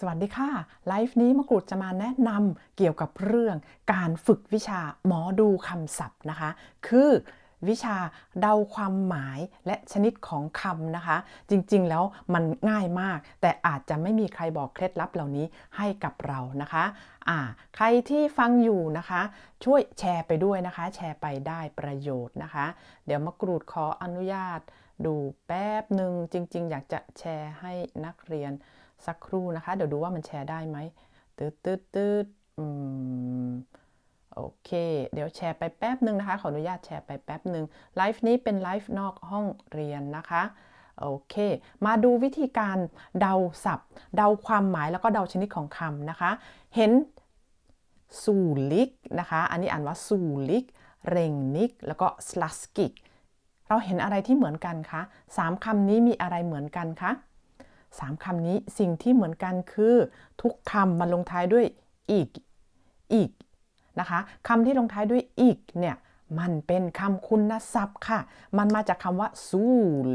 สวัสดีค่ะ ไลฟ์นี้มะกรูดจะมาแนะนำเกี่ยวกับเรื่องการฝึกวิชาหมอดูคำศัพท์นะคะ คือวิชาเดาความหมายและชนิดของคำนะคะ จริงๆแล้วมันง่ายมาก แต่อาจจะไม่มีใครบอกเคล็ดลับเหล่านี้ให้กับเรานะคะอ่าใครที่ฟังอยู่นะคะ ช่วยแชร์ไปด้วยนะคะ แชร์ไปได้ประโยชน์นะคะ เดี๋ยวมะกรูดขออนุญาต ดูแป๊บหนึ่งจริง ๆ อยากจะแชร์ให้นักเรียน สักครู่นะคะ เดี๋ยวดูว่ามันแชร์ได้ไหมตืดตืดตืดอืมโอเค เดี๋ยวแชร์ไปแป๊บหนึ่งนะคะ ขออนุญาตแชร์ไปแป๊บหนึ่งไลฟ์นี้เป็นไลฟ์นอกห้องเรียนนะคะ โอเค มาดูวิธีการเดาศัพท์ เดาความหมายแล้วก็เดาชนิดของคำนะคะ เห็นสูลิกนะคะ อันนี้อ่านว่าสูลิก เรงนิก แล้วก็สลัสกิก เราเห็นอะไรที่เหมือนกันคะสามคำนี้มีอะไรเหมือนกันคะ สามคำนี้สิ่งที่เหมือนกันคือ ทุกคำมันลงท้ายด้วยอีกอีกนะคะคำที่ลงท้ายด้วยอีกเนี่ยมันเป็นคำคุณศัพท์ค่ะ มันมาจากคำว่าซูล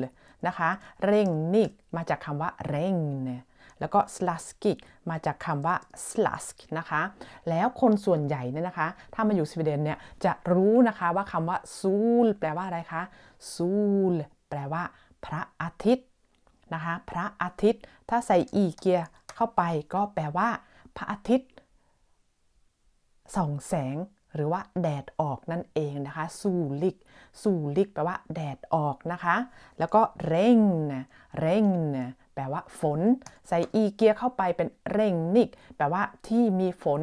นะคะ เร่งนิกมาจากคำว่าเร่งเนี่ยแล้วก็ slaskig มาจากคำว่า slask นะคะ แล้วคนส่วนใหญ่เนี่ยนะคะ ถ้ามาอยู่สวีเดนเนี่ยจะรู้นะคะว่าคำว่า sol แปลว่าอะไรคะ sol แปลว่าพระอาทิตย์ นะคะ พระอาทิตย์ ถ้าใส่อีเกียเข้าไปก็แปลว่า พระอาทิตย์ส่องแสงหรือว่าแดดออกนั่นเองนะคะ สูลิก สูลิก แปลว่าแดดออกนะคะ แล้วก็เร่งนะเร่งนะแปลว่าฝน ใส่อีเกียเข้าไปเป็นเร่งนิก แปลว่าที่มีฝน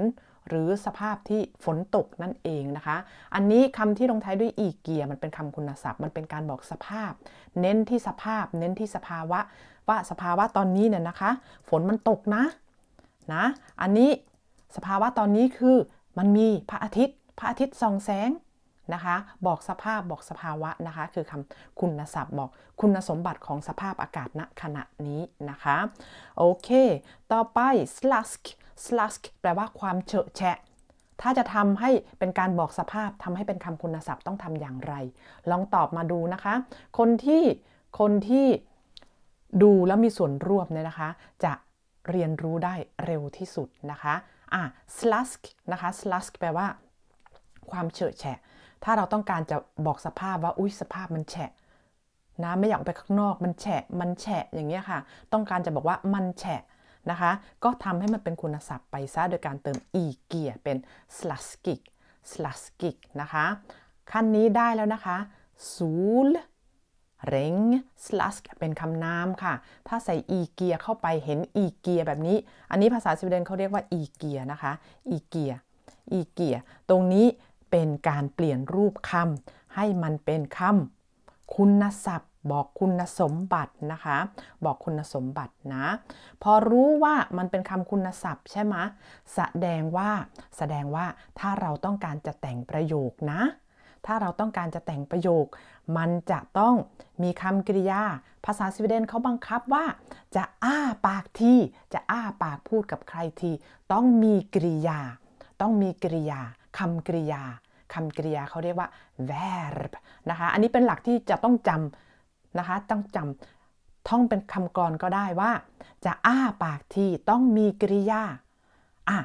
หรือสภาพที่ฝนตกนั่นเองนะคะ อันนี้คำที่ลงท้ายด้วยอีเกียมันเป็นคำคุณศัพท์ มันเป็นการบอกสภาพ เน้นที่สภาพ เน้นที่สภาวะ ว่าสภาวะตอนนี้เนี่ยนะคะ ฝนมันตกนะนะ อันนี้สภาวะตอนนี้คือมันมีพระอาทิตย์ พระอาทิตย์ส่องแสง นะคะ บอกสภาพบอกสภาวะนะคะ คือคำคุณศัพท์บอกคุณสมบัติของสภาพอากาศณขณะนี้นะคะ โอเค ต่อไป slask slask แปลว่าความเฉอะแฉะถ้าจะทำให้เป็นการบอกสภาพทำให้เป็นคำคุณศัพท์ต้องทำอย่างไร ลองตอบมาดูนะคะ คนที่คนที่ดูแล้วมีส่วนร่วมเนี่ยนะคะ จะเรียนรู้ได้เร็วที่สุดนะคะ อะ slask นะคะ slask แปลว่า ความเฉอะแฉะ ถ้าเราต้องการจะบอกสภาพว่าอุ้ยสภาพมันแฉะนะไม่อยากไปข้างนอกมันแฉะมันแฉะอย่างเงี้ยค่ะ ต้องการจะบอกว่ามันแฉะนะคะ ก็ทำให้มันเป็นคุณศัพท์ไปซะโดยการเติมอีเกียเป็น slaskig slaskig นะคะ ขั้นนี้ได้แล้วนะคะ sol เร่ง slask เป็นคำนามค่ะ ถ้าใส่อีเกียเข้าไปเห็นอีเกียแบบนี้ อันนี้ภาษาสวีเดนเขาเรียกว่าอีเกียนะคะ อีเกียอีเกีย ตรงนี้ เป็นการเปลี่ยนรูปคำให้มันเป็นคำคุณศัพท์ บอกคุณสมบัตินะคะ บอกคุณสมบัตินะ พอรู้ว่ามันเป็นคำคุณศัพท์ใช่ไหมแสดงว่า แสดงว่าถ้าเราต้องการจะแต่งประโยคนะ ถ้าเราต้องการจะแต่งประโยค มันจะต้องมีคำกริยา ภาษาสวีเดนเขาบังคับว่า จะอ้าปากทีจะอ้าปากพูดกับใครที ต้องมีกริยา ต้องมีกริยา คำกริยาคำกริยาเขาเรียกว่า verb นะคะ อันนี้เป็นหลักที่จะต้องจำนะคะ ต้องจำท่องเป็นคำกรก็ได้ว่า จะอ้าปากทีต้องมีกริยาอะ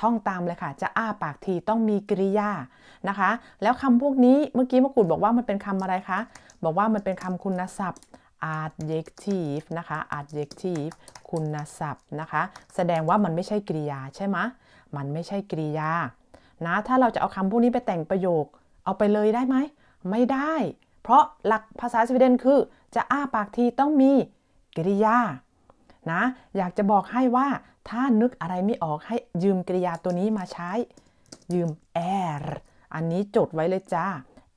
ท่องตามเลยค่ะ จะอ้าปากทีต้องมีกริยานะคะ แล้วคำพวกนี้เมื่อกี้มะกรูดบอกว่ามันเป็นคำอะไรคะ บอกว่ามันเป็นคำคุณศัพท์ adjective นะคะ adjective คุณศัพท์นะคะ แสดงว่ามันไม่ใช่กริยาใช่ไหมมันไม่ใช่กริยา นะถ้าเราจะเอาคำพวกนี้ไปแต่งประโยค เอาไปเลยได้ไหม ไม่ได้ เพราะหลักภาษาสวีเดนคือ จะอ้าปากทีต้องมีกริยานะอยากจะบอกให้ว่าถ้านึกอะไรไม่ออกให้ยืมกริยาตัวนี้มาใช้ ยืม air อันนี้จดไว้เลยจ้า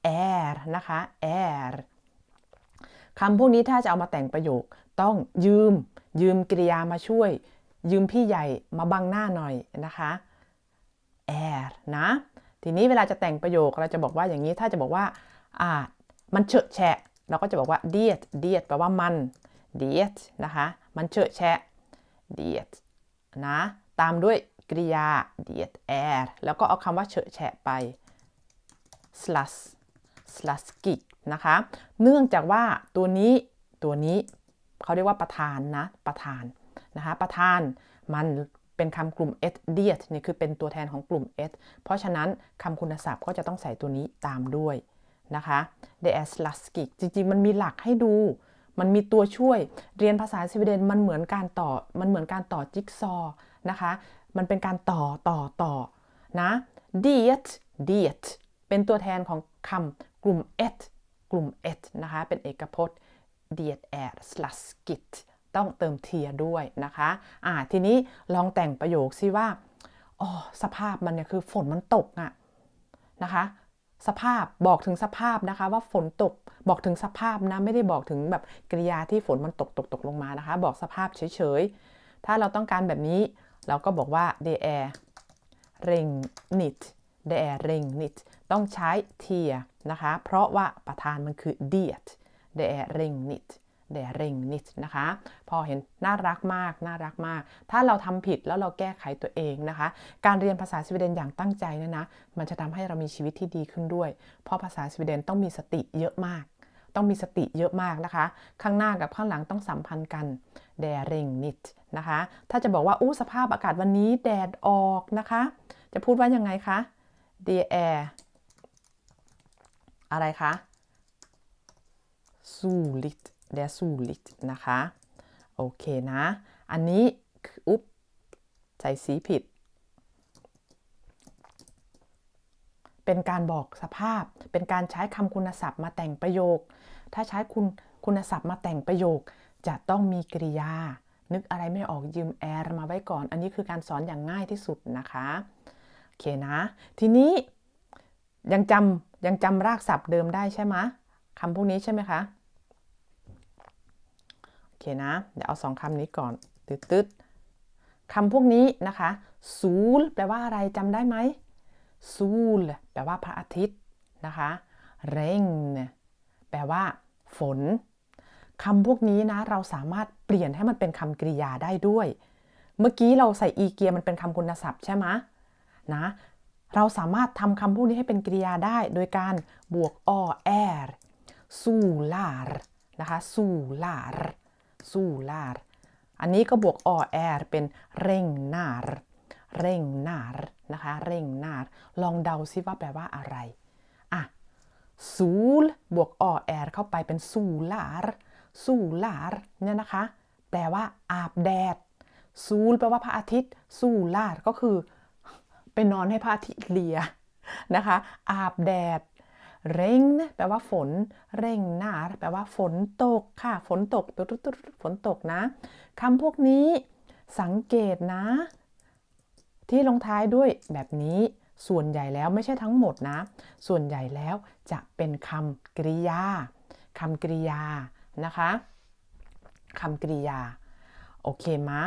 air นะคะ air คำพวกนี้ถ้าจะเอามาแต่งประโยค ต้องยืม ยืมกริยามาช่วย ยืมพี่ใหญ่มาบังหน้าหน่อยนะคะ air นะ ทีนี้เวลาจะแต่งประโยคเราจะบอกว่าอย่างนี้ ถ้าจะบอกว่าอ่ามันเฉอะแฉะ เราก็จะบอกว่า diet diet แปลว่ามัน diet นะคะ มันเฉอะแฉะ diet นะ ตามด้วยกริยา diet air แล้วก็เอาคำว่าเฉอะแฉะไป slash slaskig นะคะ เนื่องจากว่าตัวนี้ตัวนี้เขาเรียกว่าประธานนะประธานนะคะประธานมัน เป็นคำกลุ่ม s diet นี่คือเป็นตัวแทนของกลุ่ม s เพราะฉะนั้นคำคุณศัพท์ก็จะต้องใส่ตัวนี้ตามด้วยนะคะ d e s l a s k i จริง ๆ มันมีหลักให้ดู มันมีตัวช่วย เรียนภาษาสวีเดนมันเหมือนการต่อ มันเหมือนการต่อจิ๊กซอว์นะคะ มันเป็นการต่อต่อต่อนะ diet diet เป็นตัวแทนของคำกลุ่ม et กลุ่ม et นะคะ เป็นเอกพจน์ diet är slaskigt ต้องเติมเทียด้วยนะคะอ่าทีนี้ลองแต่งประโยคซิว่าอ๋อสภาพมันเนี่ยคือฝนมันตกอะนะคะ สภาพบอกถึงสภาพนะคะว่าฝนตกบอกถึงสภาพนะไม่ได้บอกถึงแบบกริยาที่ฝนมันตกตกตกลงมานะคะ บอกสภาพเฉยๆ ถ้าเราต้องการแบบนี้เราก็บอกว่า det är regnigt det är regnigt ต้องใช้เทียนะคะ เพราะว่าประธานมันคือ det det är regnigt เดริงนิดนะคะ พอเห็นน่ารักมากน่ารักมาก ถ้าเราทำผิดแล้วเราแก้ไขตัวเองนะคะ การเรียนภาษาสวีเดนอย่างตั้งใจเนี่ยนะมันจะทำให้เรามีชีวิตที่ดีขึ้นด้วย เพราะภาษาสวีเดนต้องมีสติเยอะมาก ต้องมีสติเยอะมากนะคะ ข้างหน้ากับข้างหลังต้องสัมพันธ์กันเดริงนิดนะคะ ถ้าจะบอกว่าอู้สภาพอากาศวันนี้แดดออกนะคะ จะพูดว่ายังไงคะ d e r อะไรคะซูลิต soligt det är soligt นะคะ โอเคนะ อันนี้ อุ๊บ ใส่สีผิด เป็นการบอกสภาพ เป็นการใช้คำคุณศัพท์มาแต่งประโยค ถ้าใช้คุณคุณศัพท์มาแต่งประโยค จะต้องมีกริยา นึกอะไรไม่ออกยืมแอร์มาไว้ก่อน อันนี้คือการสอนอย่างง่ายที่สุดนะคะโอเคนะ ทีนี้ยังจำยังจำรากศัพท์เดิมได้ใช่ไหมคำพวกนี้ใช่ไหมคะ เคนะ เดี๋ยวเอาสองคำนี้ก่อนตึ๊ดตึ๊ดคำพวกนี้นะคะซูลแปลว่าอะไรจำได้ไหมซูลแปลว่าพระอาทิตย์นะคะเร่งแปลว่า ฝนคำพวกนี้นะเราสามารถเปลี่ยนให้มันเป็นคำกริยาได้ด้วย เมื่อกี้เราใส่อีเกียมันเป็นคำคุณศัพท์ใช่ไหมนะ เราสามารถทำคำพวกนี้ให้เป็นกริยาได้ โดยการบวกอแอรสูลาร์นะคะสูลาร์ สูลาร์อันนี้ก็บวกอแอรเป็นเร่งนาร์เร่งนาร์นะคะ เร่งนาร์ลองเดาซิว่าแปลว่าอะไร อะซูลบวกอแอรเข้าไปเป็นสูลาร์สูลาร์เนี่ยนะคะ แปลว่าอาบแดดซูลแปลว่าพระอาทิตย์สูลาร์ก็คือไปนอนให้พระอาทิตย์เลียนะคะ อาบแดด เร่งแปลว่าฝน เร่งหนาแปลว่าฝนตกค่ะ ฝนตกตุ๊ดฝนตกนะคำพวกนี้สังเกตนะ ที่ลงท้ายด้วยแบบนี้ส่วนใหญ่แล้วไม่ใช่ทั้งหมดนะ ส่วนใหญ่แล้วจะเป็นคำกริยาคำกริยานะคะคำกริยา โอเคมะ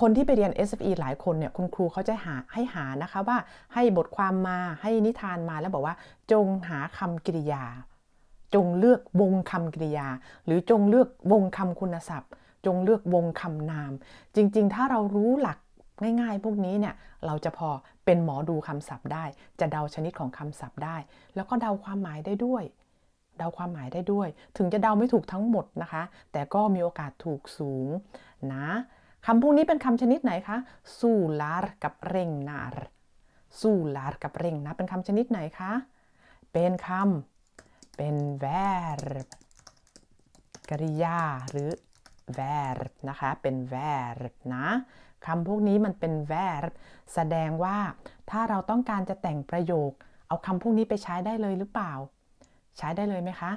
คนที่ไปเรียน SFE หลายคนเนี่ยคุณครูเขาจะหาให้หานะคะว่าให้บทความมาให้นิทานมาแล้วบอกว่า จงหาคำกริยา จงเลือกวงคำกริยา หรือจงเลือกวงคำคุณศัพท์ จงเลือกวงคำนาม จริง ๆ ถ้าเรารู้หลักง่ายๆ พวกนี้เนี่ยเราจะพอเป็นหมอดูคำศัพท์ได้ จะเดาชนิดของคำศัพท์ได้ แล้วก็เดาความหมายได้ด้วย เดาความหมายได้ด้วย ถึงจะเดาไม่ถูกทั้งหมดนะคะ แต่ก็มีโอกาสถูกสูงนะ คำพวกนี้เป็นคำชนิดไหนคะสูลาร์กับเร่งนารสูลาร์กับเร่งนะเป็นคำชนิดไหนคะ เป็นคำ เป็น verb กริยาหรือ verb นะคะ เป็น verb นะคำพวกนี้มันเป็น verb แสดงว่าถ้าเราต้องการจะแต่งประโยค เอาคำพวกนี้ไปใช้ได้เลยหรือเปล่า ใช้ได้เลยไหมคะ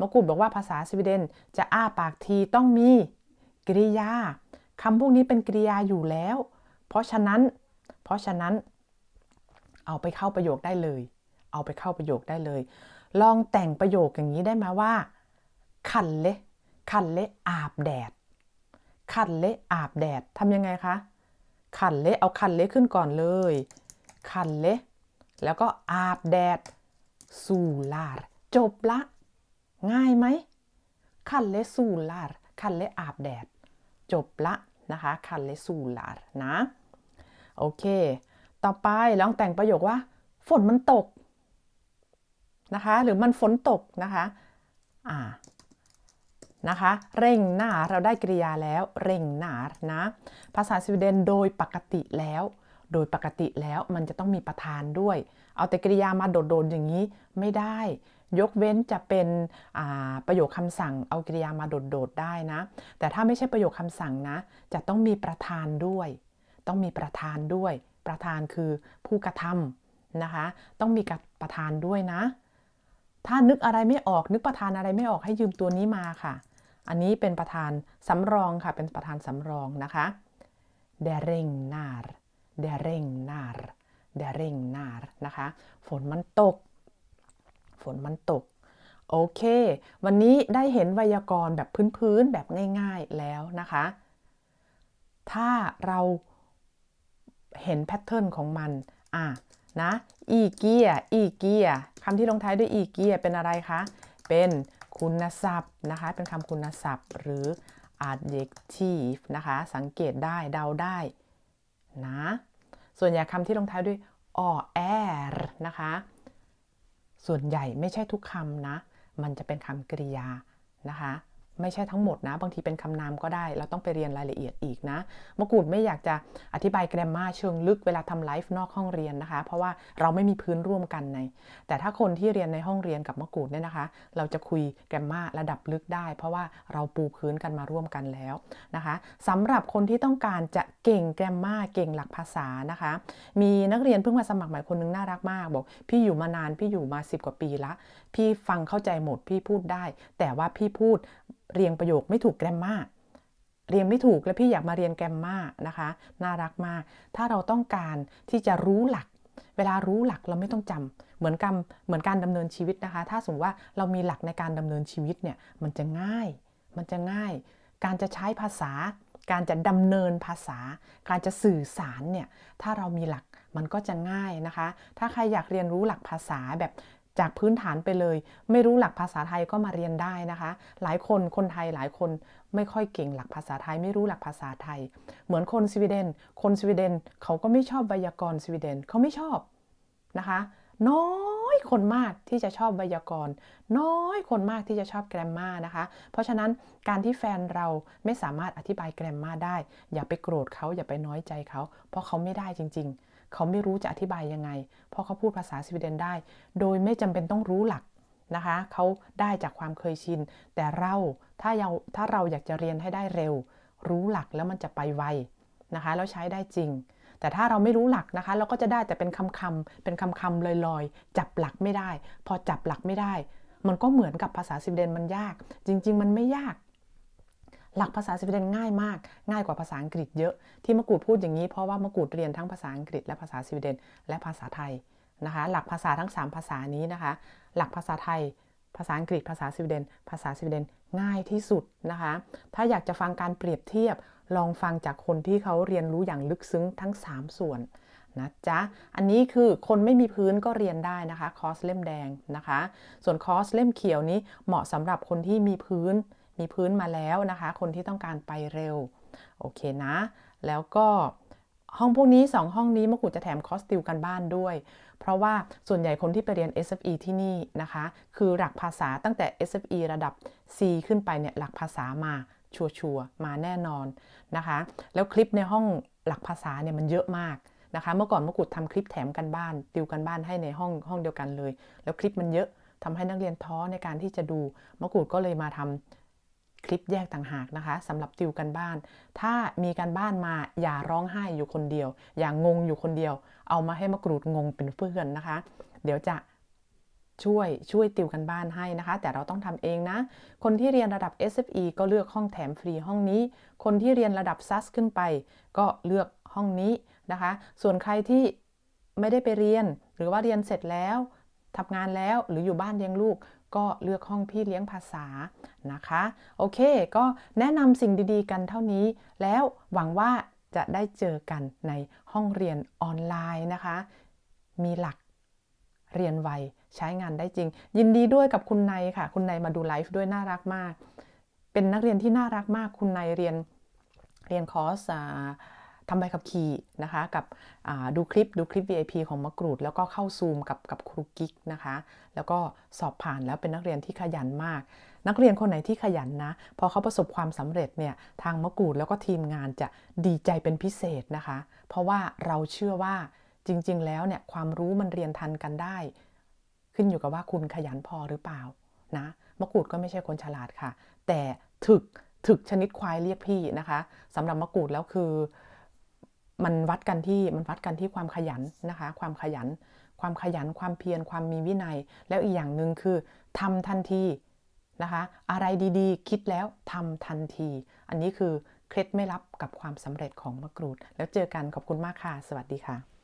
มกุฎบอกว่าภาษาสวีเดนจะอ้าปากทีต้องมีกริยาำพวกนี้เป็นกริยาอยู่แล้ว เพราะฉะนั้น เพราะฉะนั้น เอาไปเข้าประโยคได้เลย เอาไปเข้าประโยคได้เลย ลองแต่งประโยคอย่างนี้ได้ไหมว่า ขันเละขันเละอาบแดด ขันเละอาบแดดทำยังไงคะ ขันเละเอาขันเละขึ้นก่อนเลย ขันเละแล้วก็อาบแดด สูลาร์จบละ ง่ายไหมขันเละสูลาร์ขันเละอาบแดด จบละ นะคะคันเลสูลาร์นะ โอเค ต่อไปลองแต่งประโยคว่า ฝนมันตกนะคะ หรือมันฝนตกนะคะ อ่า นะคะ เร่งหนาเราได้กริยาแล้ว เร่งหนานะ ภาษาสวีเดนโดยปกติแล้ว โดยปกติแล้วมันจะต้องมีประธานด้วย เอาแต่กริยามาโดดๆอย่างนี้ไม่ได้ ยกเว้นจะเป็นประโยคคำสั่งเอากริยามาโดดๆได้นะ แต่ถ้าไม่ใช่ประโยคคำสั่งนะ จะต้องมีประธานด้วย ต้องมีประธานด้วย ประธานคือผู้กระทำนะคะ ต้องมีประธานด้วยนะ ถ้านึกอะไรไม่ออกนึกประธานอะไรไม่ออกให้ยืมตัวนี้มาค่ะ อันนี้เป็นประธานสำรองค่ะ เป็นประธานสำรองนะคะ der regnar der regnar der regnar นะคะ ฝนมันตก ฝนมันตก โอเค วันนี้ได้เห็นไวยากรณ์แบบพื้นๆ แบบง่ายๆแล้วนะคะ ถ้าเราเห็นแพทเทิร์นของมัน อะนะอีเกียอีเกียคำที่ลงท้ายด้วยอีเกียเป็นอะไรคะ เป็นคุณศัพท์นะคะ เป็นคำคุณศัพท์หรือ adjective นะคะ สังเกตได้เดาได้นะ ส่วนใหญ่คำที่ลงท้ายด้วยอแอรนะคะ ส่วนใหญ่ไม่ใช่ทุกคำนะ มันจะเป็นคำกริยานะคะ ไม่ใช่ทั้งหมดนะ บางทีเป็นคำนามก็ได้ เราต้องไปเรียนรายละเอียดอีกนะมะกรูดไม่อยากจะอธิบายแกรมมาเชิงลึกเวลาทำไลฟ์นอกห้องเรียนนะคะ เพราะว่าเราไม่มีพื้นร่วมกันใน แต่ถ้าคนที่เรียนในห้องเรียนกับมะกรูดเนี่ยนะคะ เราจะคุยแกรมมาระดับลึกได้ เพราะว่าเราปูพื้นกันมาร่วมกันแล้วนะคะสำหรับคนที่ต้องการจะเก่งแกรมมาเก่งหลักภาษานะคะ มีนักเรียนเพิ่งมาสมัครใหม่คนนึงน่ารักมากบอก พี่อยู่มานานพี่อยู่มา 10 กว่าปีละ พี่ฟังเข้าใจหมดพี่พูดได้ แต่ว่าพี่พูดเรียงประโยคไม่ถูกแกรมมาเรียงไม่ถูกและพี่อยากมาเรียนแกรมมานะคะ น่ารักมาก ถ้าเราต้องการที่จะรู้หลัก เวลารู้หลักเราไม่ต้องจำเหมือนกันเหมือนการดำเนินชีวิตนะคะ ถ้าสมมติว่าเรามีหลักในการดำเนินชีวิตเนี่ยมันจะง่าย มันจะง่าย การจะใช้ภาษา การจะดำเนินภาษา การจะสื่อสารเนี่ยถ้าเรามีหลักมันก็จะง่ายนะคะ ถ้าใครอยากเรียนรู้หลักภาษาแบบ จากพื้นฐานไปเลย ไม่รู้หลักภาษาไทยก็มาเรียนได้นะคะ หลายคนคนไทยหลายคนไม่ค่อยเก่งหลักภาษาไทย ไม่รู้หลักภาษาไทย เหมือนคนสวีเดน คนสวีเดนเขาก็ไม่ชอบไวยากรณ์สวีเดนเขาไม่ชอบนะคะ น้อยคนมากที่จะชอบไวยากรณ์น้อยคนมากที่จะชอบแกรมมานะคะ เพราะฉะนั้นการที่แฟนเราไม่สามารถอธิบายแกรมมาได้ อย่าไปโกรธเขาอย่าไปน้อยใจเขา เพราะเขาไม่ได้จริง ๆ เขาไม่รู้จะอธิบายยังไง เพราะเขาพูดภาษาสวีเดนได้ โดยไม่จำเป็นต้องรู้หลักนะคะเขาได้จากความเคยชิน แต่เราถ้าเราถ้าเราอยากจะเรียนให้ได้เร็ว รู้หลักแล้วมันจะไปไวนะคะแล้วใช้ได้จริง แต่ถ้าเราไม่รู้หลักนะคะ เราก็จะได้แต่เป็นคำคำๆเป็นคำคำลอยๆ จับหลักไม่ได้ พอจับหลักไม่ได้ มันก็เหมือนกับภาษาสวีเดนมันยาก จริง ๆ มันไม่ยาก หลักภาษาสวีเดนง่ายมาก ง่ายกว่าภาษาอังกฤษเยอะ ที่มะกรูดพูดอย่างนี้เพราะว่ามะกรูดเรียนทั้งภาษาอังกฤษและภาษาสวีเดนและภาษาไทยนะคะ หลักภาษาทั้ง 3 ภาษานี้นะคะ หลักภาษาไทย ภาษาอังกฤษ ภาษาสวีเดน ภาษาสวีเดนง่ายที่สุดนะคะ ถ้าอยากจะฟังการเปรียบเทียบ ลองฟังจากคนที่เขาเรียนรู้อย่างลึกซึ้งทั้ง 3 ส่วนนะจ๊ะ อันนี้คือคนไม่มีพื้นก็เรียนได้นะคะ คอร์สเล่มแดงนะคะ ส่วนคอร์สเล่มเขียวนี้เหมาะสำหรับคนที่มีพื้น มีพื้นมาแล้วนะคะ คนที่ต้องการไปเร็ว โอเคนะ แล้วก็ห้องพวกนี้ 2 ห้องนี้มะกรูดจะแถมคอร์สติวกันบ้านด้วย เพราะว่าส่วนใหญ่คนที่ไปเรียน SFE ที่นี่นะคะ คือหลักภาษาตั้งแต่ SFE ระดับ C ขึ้นไปเนี่ยหลักภาษามาชัวร์มาแน่นอนนะคะ แล้วคลิปในห้องหลักภาษาเนี่ยมันเยอะมากนะคะ เมื่อก่อนมะกรูดทำคลิปแถมกันบ้าน ติวกันบ้านให้ในห้องห้องเดียวกันเลย แล้วคลิปมันเยอะทำให้นักเรียนท้อในการที่จะดูมะกรูดก็เลยมาทำ คลิปแยกต่างหากนะคะสำหรับติวกันบ้าน ถ้ามีการบ้านมาอย่าร้องไห้อยู่คนเดียว อย่างงงอยู่คนเดียว เอามาให้มากรูดงงเป็นเพื่อนนะคะ เดี๋ยวจะช่วยช่วยติวกันบ้านให้นะคะ แต่เราต้องทำเองนะ คนที่เรียนระดับ SFE ก็เลือกห้องแถมฟรีห้องนี้ คนที่เรียนระดับ SAS ขึ้นไป ก็เลือกห้องนี้นะคะ ส่วนใครที่ไม่ได้ไปเรียน หรือว่าเรียนเสร็จแล้วทำงานแล้วหรืออยู่บ้านเลี้ยงลูก ก็เลือกห้องพี่เลี้ยงภาษานะคะ โอเค ก็แนะนำสิ่งดีๆ กันเท่านี้ แล้วหวังว่าจะได้เจอกันในห้องเรียนออนไลน์นะคะ มีหลักเรียนไวใช้งานได้จริง ยินดีด้วยกับคุณนายค่ะ คุณนายมาดูไลฟ์ด้วยน่ารักมาก เป็นนักเรียนที่น่ารักมาก คุณนายเรียนเรียนคอร์สอ่า ทำใบขับขี่นะคะกับดูคลิปดูคลิป VIP ของมะกรูด แล้วก็เข้าซูมกับกับครูกิ๊กนะคะแล้วก็สอบผ่านแล้วเป็นนักเรียนที่ขยันมาก นักเรียนคนไหนที่ขยันนะ พอเขาประสบความสำเร็จเนี่ยทางมะกรูดแล้วก็ทีมงานจะดีใจเป็นพิเศษนะคะ เพราะว่าเราเชื่อว่าจริง ๆ แล้วเนี่ยความรู้มันเรียนทันกันได้ ขึ้นอยู่กับว่าคุณขยันพอหรือเปล่านะมะกรูดก็ไม่ใช่คนฉลาดค่ะ แต่ถึกถึกชนิดควายเรียกพี่นะคะสำหรับมะกรูดแล้วคือ มันวัดกันที่มันวัดกันที่ความขยันนะคะ ความขยัน ความขยันความเพียรความมีวินัย แล้วอีกอย่างหนึ่งคือทำทันทีนะคะ อะไรดีๆ คิดแล้วทำทันที อันนี้คือเคล็ดไม่ลับกับความสำเร็จของมะกรูด แล้วเจอกันขอบคุณมากค่ะ สวัสดีค่ะ